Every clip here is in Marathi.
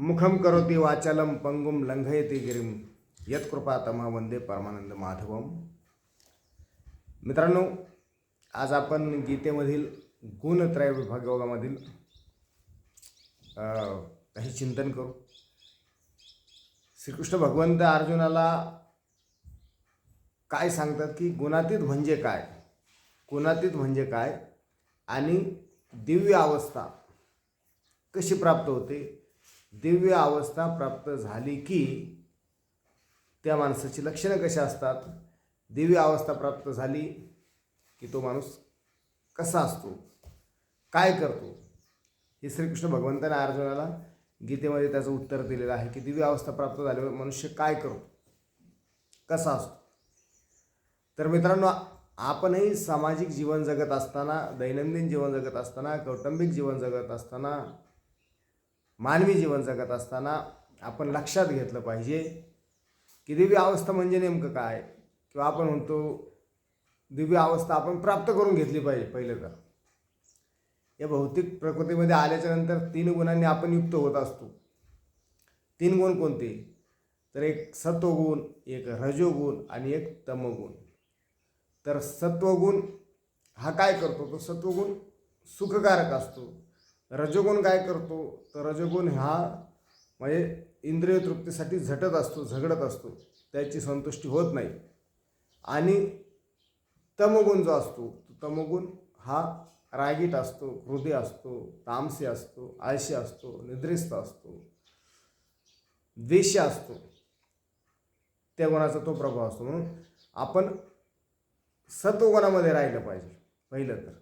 मुखम करोति वाचलम पंगुम लंघयते गिरिम यत्कृपा तमा वंदे परमानंद माधवम। मित्रांनो आज आपण गीतेमधील गुणत्रय विभागामधील अ, काही चिंतन करू। श्रीकृष्ण भगवंत अर्जुनाला काय सांगतात की गुणातीत म्हणजे काय? गुणातीत म्हणजे काय? आणि दिव्य अवस्था कशी प्राप्त होते? दिव्य अवस्था प्राप्त झाली की त्या माणसाची लक्षणं कशी असतात? दिव्य अवस्था प्राप्त झाली की तो माणूस कसा असतो? काय करतो? हे श्रीकृष्ण भगवंताने अर्जुनाला गीतेमध्ये त्याचं उत्तर दिलेलं आहे की दिव्य अवस्था प्राप्त झाल्यावर मनुष्य काय करतो? कसा असतो? तर मित्रांनो आपणही सामाजिक जीवन जगत असताना दैनंदिन जीवन जगत असताना कौटुंबिक जीवन जगत असताना मानवी जीवन जगत असताना आपण लक्षात घेतलं पाहिजे की दिव्य अवस्था म्हणजे नेमकं काय? किंवा आपण म्हणतो दिव्य अवस्था आपण प्राप्त करून घेतली पाहिजे पहिलं तर. या भौतिक प्रकृतीमध्ये आल्याच्यानंतर तीन गुणांनी आपण युक्त होत असतो. तीन गुण कोणते? तर एक सत्वगुण एक रजोगुण आणि एक तमगुण. तर सत्वगुण हा काय करतो? तो सत्वगुण सुखकारक असतो. रजोगुण काय करतो? तर रजोगुण हा म्हणजे इंद्रिय तृप्तीसाठी झटत असतो झगडत असतो. त्याची संतुष्टी होत नाही. आणि तमगुण जो असतो तो तमगुण हा रागीट असतो हृदय असतो तामसी असतो आळशी असतो निद्रिस्त असतो द्वेष असतो. त्या गुणाचा तो प्रभाव असतो. म्हणून आपण सत्वगुणामध्ये राहिलं पाहिजे पहिलं तर.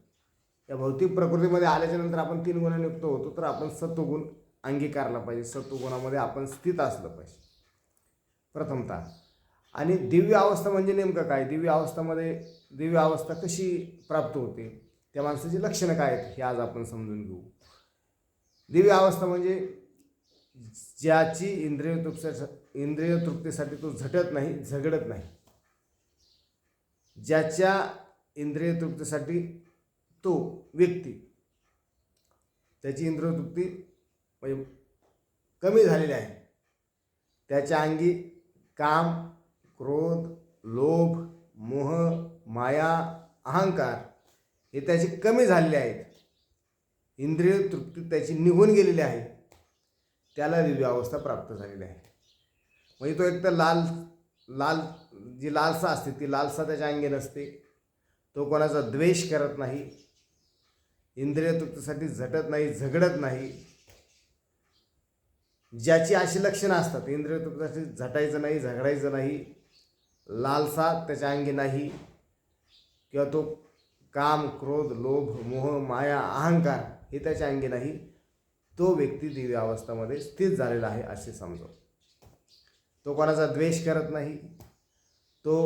या भौतिक प्रकृतीमध्ये आल्याच्यानंतर आपण तीन गुणांनी नियुक्त होतो तर आपण सत्वगुण अंगीकारला पाहिजे. सत्वगुणामध्ये आपण स्थित असलं पाहिजे. प्रथमतः आणि दिव्य अवस्था म्हणजे नेमकं काय? दिव्य अवस्थामध्ये दिव्य अवस्था कशी प्राप्त होते? त्या माणसाची लक्षणं काय आहेत? हे आज आपण समजून घेऊ. दिव्य अवस्था म्हणजे ज्याची इंद्रिय तृप्ती इंद्रिय तृप्तीसाठी तो झटत नाही झगडत नाही. ज्याच्या इंद्रिय तृप्तीसाठी तो व्यक्ती. त्याची इंद्रतृप्ती म्हणजे कमी झालेली आहे. त्याच्या अंगी काम क्रोध लोभ मोह माया अहंकार हे त्याचे कमी झालेले आहेत. इंद्रिय तृप्ती त्याची निघून गेलेली आहे. त्याला दिव्यावस्था प्राप्त झालेली आहे. म्हणजे तो एक तर लाल लाल जी लालसा असते ती लालसा त्याच्या अंगी नसते. तो कोणाचा द्वेष करत नाही. इंद्रियतृप्तीसाठी झटत नाही झगडत नाही. ज्याची अशी लक्षणं असतात इंद्रियतृप्तीसाठी झटायचं नाही झगडायचं नाही लालसा त्याच्या अंगी नाही किंवा तो काम क्रोध लोभ मोह माया अहंकार हे त्याच्या अंगी नाही तो व्यक्ती दिव्य अवस्थामध्ये स्थित झालेला आहे असे समजव. तो कोणाचा द्वेष करत नाही तो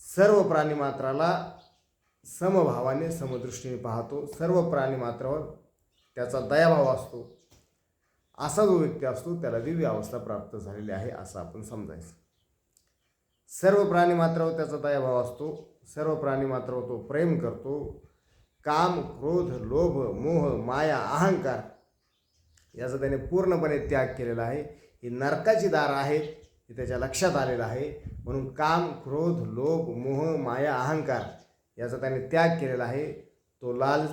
सर्व प्राणीमात्राला समभावाने समदृष्टीने पाहतो. सर्व प्राणी मात्रावर त्याचा दयाभाव असतो. असा जो व्यक्ती असतो त्याला दिव्य अवस्था प्राप्त झालेली आहे असं आपण समजायचं. सर्व प्राणी मात्रावर त्याचा दयाभाव असतो. सर्व प्राणी मात्रावर तो प्रेम करतो. काम क्रोध लोभ मोह माया अहंकार याचा त्याने पूर्णपणे त्याग केलेला आहे. ही नरकाची दार आहेत हे त्याच्या लक्षात आलेलं आहे. म्हणून काम क्रोध लोभ मोह माया अहंकार याचा त्याने त्याग केलेला आहे. तो लाल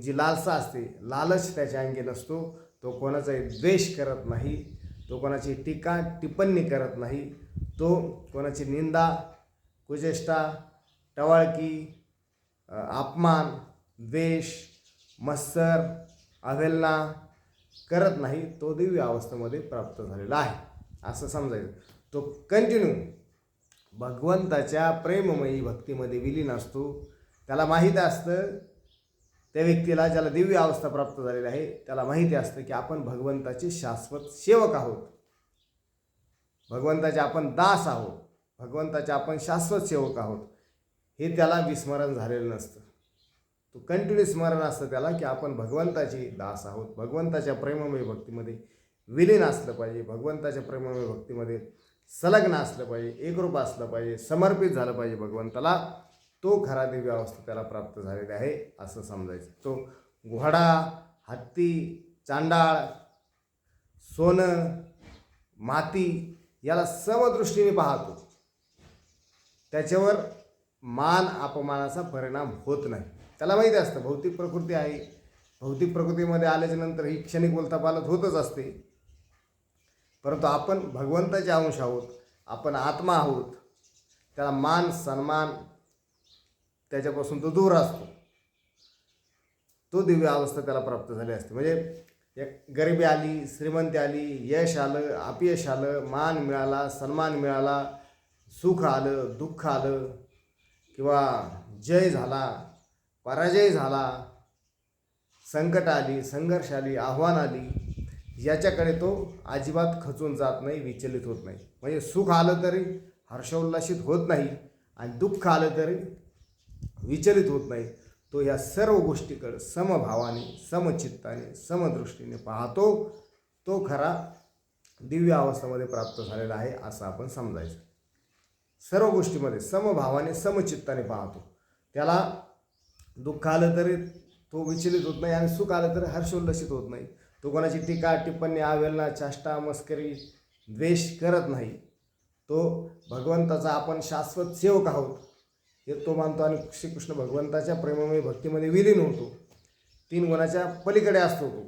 जी लालसा असते लालच त्याच्या अंगी नसतो. तो कोणाचाही द्वेष करत नाही. तो कोणाची टीका टिप्पणी करत नाही. तो कोणाची निंदा कुचेष्टा टवाळकी अपमान द्वेष मत्सर अवेलना करत नाही. तो दिव्य अवस्थेमध्ये प्राप्त झालेला आहे. असं समजायचं. तो कंटिन्यू भगवंताच्या प्रेममयी भक्तीमध्ये विलीन असतो. त्याला माहीत असतं त्या व्यक्तीला ज्याला दिव्य अवस्था प्राप्त झालेली आहे त्याला माहिती असतं की आपण भगवंताचे शाश्वत सेवक आहोत. भगवंताचे आपण दास आहोत. भगवंताचे आपण शाश्वत सेवक आहोत. हे त्याला विस्मरण झालेलं नसतं. तो कंटिन्यू स्मरण असतं त्याला की आपण भगवंताचे दास आहोत. भगवंताच्या प्रेममय भक्तीमध्ये विलीन असलं पाहिजे. भगवंताच्या प्रेममय भक्तीमध्ये संलग्न असलं पाहिजे एकरूप असलं पाहिजे समर्पित झालं पाहिजे भगवंताला तो खरा दिव्य अवस्था त्याला प्राप्त झालेली आहे असं समजायचं. तो घोडा हत्ती चांडाळ सोनं माती याला समदृष्टीने पाहतो. त्याच्यावर मान अपमानाचा परिणाम होत नाही. त्याला माहिती असतं भौतिक प्रकृती आहे. भौतिक प्रकृतीमध्ये आल्याच्यानंतर ही क्षणिक बोलतापालत होतच असते. परंतु आपण भगवंताचे अंश आहोत आपण आत्मा आहोत त्याला मान सन्मान त्याच्यापासून तो दूर असतो. तो दिव्य अवस्था त्याला प्राप्त झाली असते. म्हणजे एक गरिबी आली श्रीमंती आली यश आलं अपयश आलं मान मिळाला सन्मान मिळाला सुख आलं दुःख आलं किंवा जय झाला पराजय झाला संकट आली संघर्ष आली आव्हान आली याच्याकडे तो अजिबात खचून जात नाही विचलित होत नाही. म्हणजे सुख आलं तरी हर्षोल्लासित होत नाही आणि दुःख आलं तरी विचलित होत नाही. तो या सर्व गोष्टीकडे समभावाने समचित्ताने समदृष्टीने पाहतो. तो खरा दिव्य अवस्थेमध्ये प्राप्त झालेला आहे असं आपण समजायचं. सर्व गोष्टीमध्ये समभावाने समचित्ताने पाहतो. त्याला दुःख आलं तरी तो विचलित होत नाही आणि सुख आलं तरी हर्षोल्लसित होत नाही. तो कोणाची टीका टिप्पणी आवेलना चाष्टा मस्करी द्वेष करत नाही. तो भगवंताचा आपण शाश्वत सेवक आहोत हे तो मानतो आणि श्रीकृष्ण भगवंताच्या प्रेमामुळे भक्तीमध्ये विलीन होतो. तीन गुणाच्या पलीकडे असतो तो.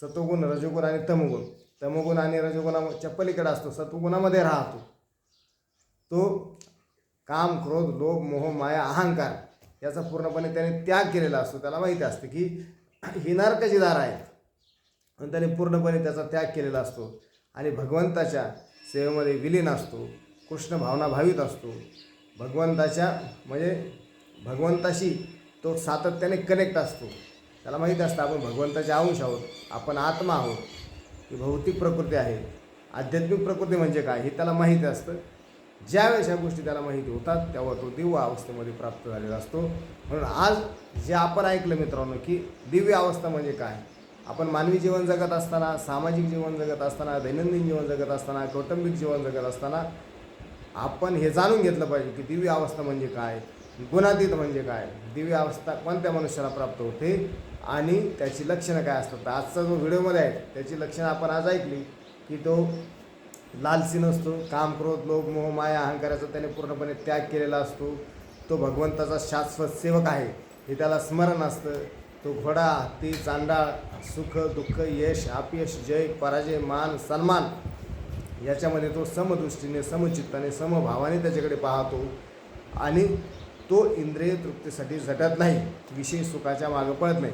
सत्वगुण रजोगुण आणि तमगुण. तमगुण आणि रजोगुणाच्या पलीकडे असतो सत्वगुणामध्ये राहतो. तो काम क्रोध लोभ मोह माया अहंकार याचा पूर्णपणे त्याने त्याग केलेला असतो. त्याला माहिती असते की ही नरकाची दार आहेत आणि त्याने पूर्णपणे त्याचा त्याग केलेला असतो. आणि भगवंताच्या सेवेमध्ये विलीन असतो. कृष्ण भावना भावित असतो. भगवंताच्या म्हणजे भगवंताशी तो सातत्याने कनेक्ट असतो. त्याला माहीत असतं आपण भगवंताचे अंश आहोत आपण आत्मा आहोत. ही भौतिक प्रकृती आहे. आध्यात्मिक प्रकृती म्हणजे काय? हे त्याला माहीत असतं. ज्यावेळेस ह्या गोष्टी त्याला माहिती होतात तेव्हा तो दिव्य अवस्थेमध्ये प्राप्त झालेला असतो. म्हणून आज जे आपण ऐकलं मित्रांनो की दिव्य अवस्था म्हणजे काय? आपण मानवी जीवन जगत असताना सामाजिक जीवन जगत असताना दैनंदिन जीवन जगत असताना कौटुंबिक जीवन जगत असताना आपण हे जाणून घेतलं पाहिजे की दिव्य अवस्था म्हणजे काय गुणातीत म्हणजे काय दिव्य अवस्था कोणत्या मनुष्याला प्राप्त होते आणि त्याची लक्षणं काय असतात. आजचा जो व्हिडिओमध्ये आहे त्याची लक्षणं आपण आज ऐकली की तो लालसी नसतो काम क्रोध लोभ मोह माया अहंकाराचा त्याने पूर्णपणे त्याग केलेला असतो. तो भगवंताचा शाश्वत सेवक आहे हे त्याला स्मरण असतं. तो घोडा ती चांडाळ सुख दुःख यश अपयश जय पराजय मान सन्मान याच्यामध्ये तो समदृष्टीने समचित्ताने समभावाने त्याच्याकडे पाहतो. आणि तो इंद्रिय तृप्तीसाठी झटत नाही. विषय सुखाच्या मागं पळत नाही.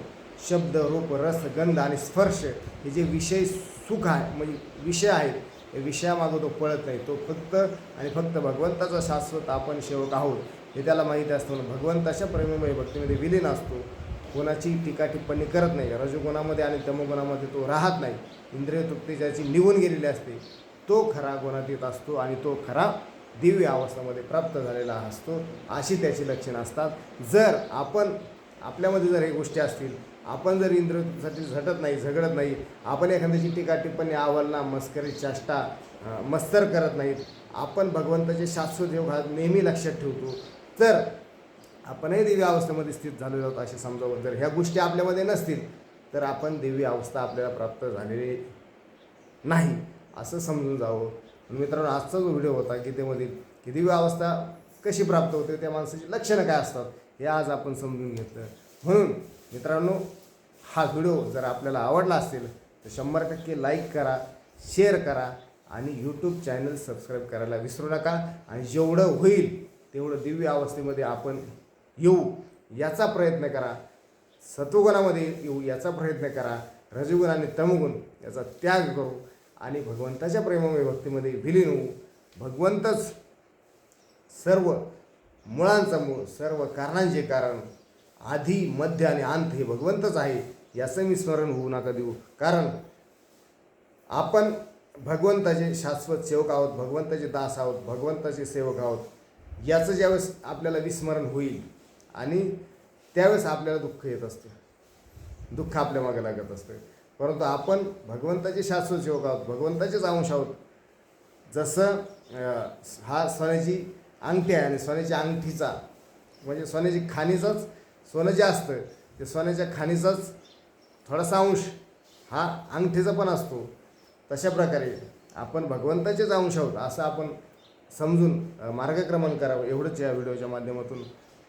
शब्द रूप रस गंध आणि स्पर्श हे जे विषय सुख आहे म्हणजे विषय आहेत हे विषयामागं तो पळत नाही. तो फक्त आणि फक्त भगवंताचा शाश्वत आपण शेवक आहोत हे त्याला माहिती असतं. भगवंताच्या प्रेममय भक्तीमध्ये विलीन असतो. कोणाची टीका टिप्पणी करत नाही. रजोगुणामध्ये आणि तमोगुणामध्ये तो राहत नाही. इंद्रिय तृप्ती ज्याची निघून गेलेली असते तो खरा गुणातीत असतो आणि तो खरा दिव्य अवस्थेमध्ये प्राप्त झालेला असतो अशी त्याची लक्षणं असतात. जर आपण आपल्यामध्ये जर हे गोष्टी असतील आपण जर इंद्रियसाठी झटत नाही झगडत नाही आपण एखाद्याची टीका टिप्पणी आवलना मस्करी चाष्टा मस्तर करत नाहीत आपण भगवंताचे शाश्वत योग हा नेहमी लक्षात ठेवतो. तर आपणही दिव्य अवस्थेमध्ये स्थित झालेलो आहोत असे समजावं जर ह्या गोष्टी आपल्यामध्ये नसतील तर आपण दिव्य अवस्था आपल्याला प्राप्त झालेली नाही असं समजून जावं. मित्रांनो आजचा जो व्हिडिओ होता गीतेमधील की दिव्य अवस्था कशी प्राप्त होते त्या माणसाची लक्षणं काय असतात हे आज आपण समजून घेतलं. म्हणून मित्रांनो हा व्हिडिओ जर आपल्याला आवडला असेल तर शंभर टक्के लाईक करा शेअर करा आणि यूट्यूब चॅनल सबस्क्राईब करायला विसरू नका. आणि जेवढं होईल तेवढं दिव्य अवस्थेमध्ये आपण येऊ याचा प्रयत्न करा. सत्वगुणामध्ये येऊ याचा प्रयत्न करा. रजगुण आणि तमगुण याचा त्याग करू. आणि भगवंताच्या प्रेममय भक्तीमध्ये विलीन होऊ. भगवंतच सर्व मुळांचा मूळ सर्व कारणांचे कारण आधी मध्य आणि अंत हे भगवंतच आहे याचं मी स्मरण होऊ नका देऊ. कारण आपण भगवंताचे शाश्वत सेवक आहोत भगवंताचे दास आहोत भगवंताचे सेवक आहोत याचं ज्यावेळेस आपल्याला विस्मरण होईल आणि त्यावेळेस आपल्याला दुःख येत असतं. दुःख आपल्या मागे लागत असतं. परंतु आपण भगवंताचे शाश्वत सेवक आहोत भगवंताचेच अंश आहोत. जसं हा सोन्याची अंगठी आहे आणि सोन्याच्या अंगठीचा म्हणजे सोन्याची खाणीचाच सोनं जे असतं ते सोन्याच्या खाणीचाच थोडासा अंश हा अंगठीचा पण असतो. तशा प्रकारे आपण भगवंताचेच अंश आहोत असं आपण समजून मार्गक्रमण करावं. एवढंच या व्हिडिओच्या माध्यमातून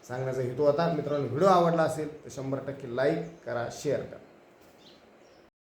सांगण्याचा हेतू होता मित्रांनो व्हिडिओ आवडला असेल तर शंभर टक्के लाईक करा शेअर करा.